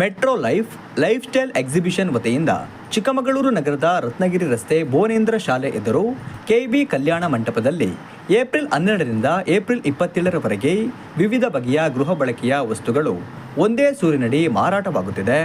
Metro life lifestyle exhibition ವತಿಯಿಂದ ಚಿಕ್ಕಮಗಳೂರು ನಗರದ ರತ್ನಗಿರಿ ರಸ್ತೆ ಭುವನೇಂದ್ರ ಶಾಲೆ ಎದುರು ಕೆಬಿ ಕಲ್ಯಾಣ ಮಂಟಪದಲ್ಲಿ ಏಪ್ರಿಲ್ ಹನ್ನೆರಡರಿಂದ ಏಪ್ರಿಲ್ ಇಪ್ಪತ್ತೇಳರವರೆಗೆ ವಿವಿಧ ಬಗೆಯ ಗೃಹ ಬಳಕೆಯ ವಸ್ತುಗಳು ಒಂದೇ ಸೂರಿನಡಿ ಮಾರಾಟವಾಗುತ್ತಿದೆ.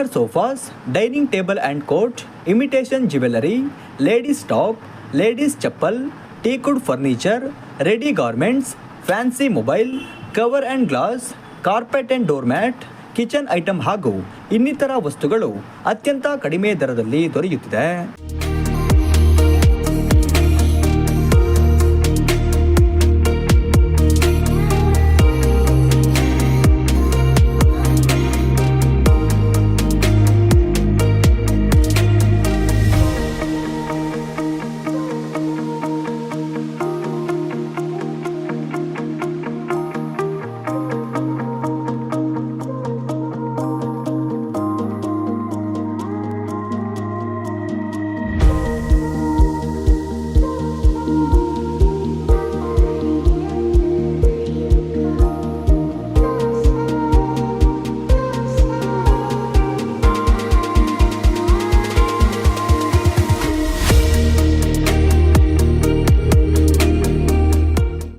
Designer sofas dining table and coat imitation jewellery ladies top ladies chappal teakwood furniture ready garments fancy mobile cover and glass carpet and door mat kitchen item ಹಾಗೂ ಇನ್ನಿತರ ವಸ್ತುಗಳು ಅತ್ಯಂತ ಕಡಿಮೆ ದರದಲ್ಲಿ ದೊರೆಯುತ್ತಿದೆ.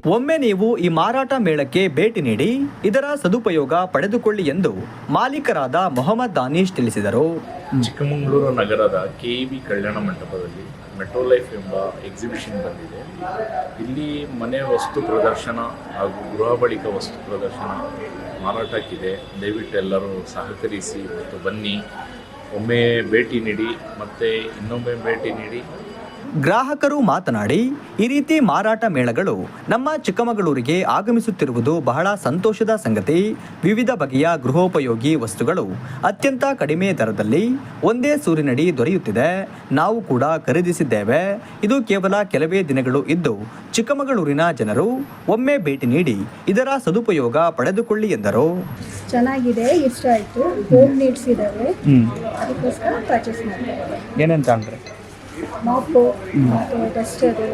ಒಮ್ಮೆ ನೀವು ಈ ಮಾರಾಟ ಮೇಳಕ್ಕೆ ಭೇಟಿ ನೀಡಿ, ಇದರ ಸದುಪಯೋಗ ಪಡೆದುಕೊಳ್ಳಿ ಎಂದು ಮಾಲೀಕರಾದ ಮೊಹಮ್ಮದ್ ದಾನೀಶ್ ತಿಳಿಸಿದರು. ಚಿಕ್ಕಮಗಳೂರು ನಗರದ ಕೆ ಬಿ ಕಲ್ಯಾಣ ಮಂಟಪದಲ್ಲಿ ಮೆಟ್ರೋ ಲೈಫ್ ಎಂಬ ಎಕ್ಸಿಬಿಷನ್ ಬಂದಿದೆ. ಇಲ್ಲಿ ಮನೆ ವಸ್ತು ಪ್ರದರ್ಶನ ಹಾಗೂ ಗೃಹ ಬಳಿಕ ವಸ್ತು ಪ್ರದರ್ಶನ ಮಾರಾಟಕ್ಕಿದೆ. ದಯವಿಟ್ಟು ಎಲ್ಲರೂ ಸಹಕರಿಸಿ ಮತ್ತು ಬನ್ನಿ. ಒಮ್ಮೆ ಭೇಟಿ ನೀಡಿ ಮತ್ತು ಇನ್ನೊಮ್ಮೆ ಭೇಟಿ ನೀಡಿ. ಗ್ರಾಹಕರು ಮಾತನಾಡಿ ಈ ರೀತಿ ಮಾರಾಟ ಮೇಳಗಳು ನಮ್ಮ ಚಿಕ್ಕಮಗಳೂರಿಗೆ ಆಗಮಿಸುತ್ತಿರುವುದು ಬಹಳ ಸಂತೋಷದ ಸಂಗತಿ. ವಿವಿಧ ಬಗೆಯ ಗೃಹೋಪಯೋಗಿ ವಸ್ತುಗಳು ಅತ್ಯಂತ ಕಡಿಮೆ ದರದಲ್ಲಿ ಒಂದೇ ಸೂರಿನಡಿ ದೊರೆಯುತ್ತಿದೆ. ನಾವು ಕೂಡ ಖರೀದಿಸಿದ್ದೇವೆ. ಇದು ಕೇವಲ ಕೆಲವೇ ದಿನಗಳು ಇದ್ದು ಚಿಕ್ಕಮಗಳೂರಿನ ಜನರು ಒಮ್ಮೆ ಭೇಟಿ ನೀಡಿ ಇದರ ಸದುಪಯೋಗ ಪಡೆದುಕೊಳ್ಳಿ ಎಂದರು. ಚೆನ್ನಾಗಿದೆ ಇಷ್ಟ ಆಯಿತು. ಹೋಮ್ ನೀಡ್ಸ್ ಇದ್ದಾವೆ ಅದಕ್ಕೋಸ್ಕರ ಪರ್ಚೇಸ್ ಮಾಡಿದೆ. ಏನಂತ ಅಂದ್ರೆ? ಮಾಪು ಮತ್ತು ಡಸ್ಟರು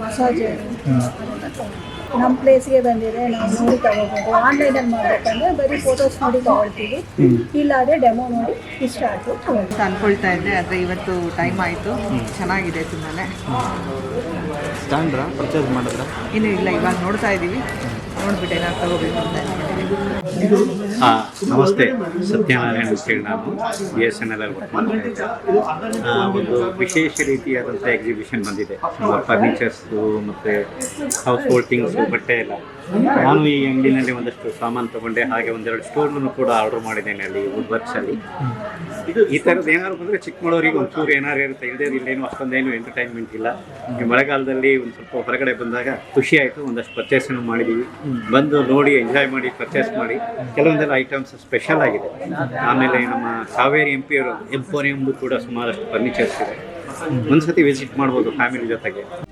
ಮಸಾಜರು ನಮ್ಮ ಪ್ಲೇಸ್ಗೆ ಬಂದಿದೆ ನಾವು ನೋಡಿ ತಗೋಬೋದು ಆನ್ಲೈನಲ್ಲಿ ಮಾಡಬೇಕಂದ್ರೆ ಬರೀ ಫೋಟೋಸ್ ನೋಡಿ ತಗೊಳ್ತೀವಿ. ಇಲ್ಲಾದರೆ ಡೆಮೋ ನೋಡಿ ಇಷ್ಟ ಆಯಿತು ಅಂತ ಅನ್ಕೊಳ್ತಾ ಇದ್ದೆ ಆದರೆ ಇವತ್ತು ಟೈಮ್ ಆಯಿತು. ಚೆನ್ನಾಗಿದೆ ತುಂಬಾ ತಗೊಂಡ್ರ ಪರ್ಚೇಸ್ ಮಾಡಿದ್ರಾ? ಇನ್ನೂ ಇಲ್ಲ ಇವಾಗ ನೋಡ್ತಾ ಇದ್ದೀವಿ ನೋಡ್ಬಿಟ್ಟು ಏನಾದ್ರು ತಗೋಬೇಕು ಅಂತ. ಆ, ನಮಸ್ತೆ. ಸತ್ಯನಾರಾಯಣ ಅಂತೇಳಿ ನಾನು ಬಿ ಎಸ್ ಎನ್ ಎಲ್ ಅಲ್ಲಿ ವರ್ಕ್ ಮಾಡ್ತಾ ಇದ್ದೆ. ಒಂದು ವಿಶೇಷ ರೀತಿಯಾದಂಥ ಎಕ್ಸಿಬಿಷನ್ ಬಂದಿದೆ. ಫರ್ನಿಚರ್ಸು ಮತ್ತು ಹೌಸ್ ಹೋಲ್ಡ್ ಥಿಂಗ್ಸು ಬಟ್ಟೆ ಎಲ್ಲ. ನಾನು ಈ ಅಂಗಡಿನಲ್ಲಿ ಒಂದಷ್ಟು ಸಾಮಾನು ತಗೊಂಡೆ. ಹಾಗೆ ಒಂದೆರಡು ಸ್ಟೋರ್ನೂ ಕೂಡ ಆರ್ಡರ್ ಮಾಡಿದ್ದೇನೆ ಅಲ್ಲಿ ವುಡ್ ವರ್ಕ್ಸಲ್ಲಿ ಈ ಥರದ್ದು ಏನಾದ್ರು ಬಂದರೆ ಚಿಕ್ಕಮಗಳೂರಿಗೆ ಒಂಚೂರು ಏನಾರು ಇರುತ್ತೆ. ಇಲ್ಲದೇ ಇಲ್ಲೇನು ಅಷ್ಟೊಂದೇನು ಎಂಟರ್ಟೈನ್ಮೆಂಟ್ ಇಲ್ಲ. ಈ ಮಳೆಗಾಲದಲ್ಲಿ ಒಂದು ಸ್ವಲ್ಪ ಹೊರಗಡೆ ಬಂದಾಗ ಖುಷಿ ಆಯಿತು. ಒಂದಷ್ಟು ಪರ್ಚೇಸನ್ನು ಮಾಡಿದ್ದೀವಿ ಬಂದು ನೋಡಿ ಎಂಜಾಯ್ ಮಾಡಿ ಪರ್ಚೇಸ್ ಮಾಡಿ. ಕೆಲವೊಂದೆಲ್ಲ ಐಟಮ್ಸ್ ಸ್ಪೆಷಲ್ ಆಗಿದೆ. ಆಮೇಲೆ ನಮ್ಮ ಕಾವೇರಿ ಎಂ ಪಿ ಅವರು ಎಂಪೋರಿಯಂದು ಕೂಡ ಸುಮಾರಷ್ಟು ಫರ್ನಿಚರ್ಸ್ ಇದೆ. ಒಂದ್ಸತಿ ವಿಸಿಟ್ ಮಾಡ್ಬೋದು ಫ್ಯಾಮಿಲಿ ಜೊತೆಗೆ.